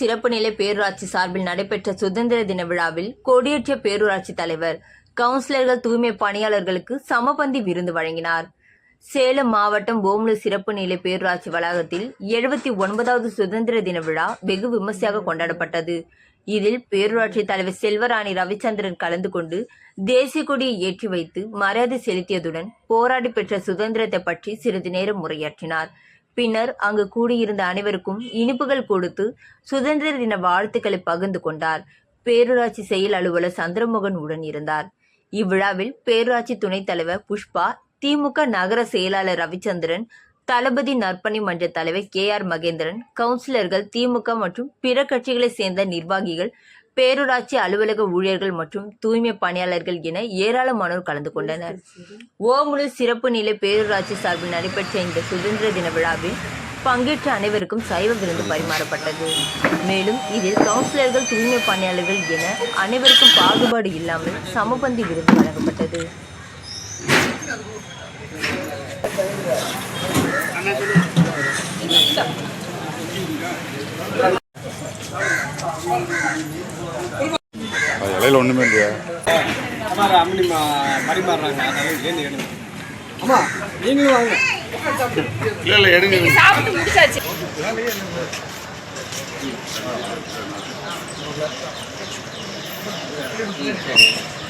சிறப்பு நிலை பேரூராட்சி சார்பில் நடைபெற்ற சுதந்திர தின விழாவில் கொடியேற்றிய பேரூராட்சி தலைவர் கவுன்சிலர்கள் தூய்மை பணியாளர்களுக்கு சமபந்தி விருந்து வழங்கினார். சேலம் மாவட்டம் ஓமுலு சிறப்பு நிலை பேரூராட்சி வளாகத்தில் எழுபத்தி ஒன்பதாவது சுதந்திர தின விழா வெகு விமர்சையாக கொண்டாடப்பட்டது. இதில் பேரூராட்சி தலைவர் செல்வராணி ரவிச்சந்திரன் கலந்து கொண்டு தேசிய கொடியை ஏற்றி வைத்து மரியாதை செலுத்தியதுடன் போராடி பெற்ற சுதந்திரத்தை பற்றி சிறிது நேரம் உரையாற்றினார். பின்னர் அங்கு கூடியிருந்த அனைவருக்கும் இனிப்புகள் கொடுத்து சுதந்திர தின வாழ்த்துக்களை பகிர்ந்து கொண்டார். பேரூராட்சி செயல் அலுவலர் சந்திரமோகன் உடன் இருந்தார். இவ்விழாவில் பேரூராட்சி துணைத் தலைவர் புஷ்பா திமுக நகர செயலாளர் ரவிச்சந்திரன் தளபதி நற்பணி மன்ற தலைவர் கே ஆர் மகேந்திரன் கவுன்சிலர்கள் திமுக மற்றும் பிற கட்சிகளைச் சேர்ந்த நிர்வாகிகள் பேரூராட்சி அலுவலக ஊழியர்கள் மற்றும் தூய்மை பணியாளர்கள் என ஏராளமானோர் கலந்து கொண்டனர். ஓமுழு சிறப்பு நிலை பேரூராட்சி சார்பில் நடைபெற்ற இந்த சுதந்திர தின விழாவில் பங்கேற்ற அனைவருக்கும் சைவ விருந்து பரிமாறப்பட்டது. மேலும் இதில் கவுன்சிலர்கள் தூய்மை பணியாளர்கள் என அனைவருக்கும் பாகுபாடு இல்லாமல் சமபந்தி விருது வழங்கப்பட்டது. இலையில ஒன்றுமே இல்லையா? அம்மா அம்மனி பரிமாறுறாங்க அதனால ஏந்து எடுங்க. அம்மா நீங்களும் வாங்க. இல்லை இல்லை எடுங்க சாப்பிட்டு முடிச்சாச்சு. ஆ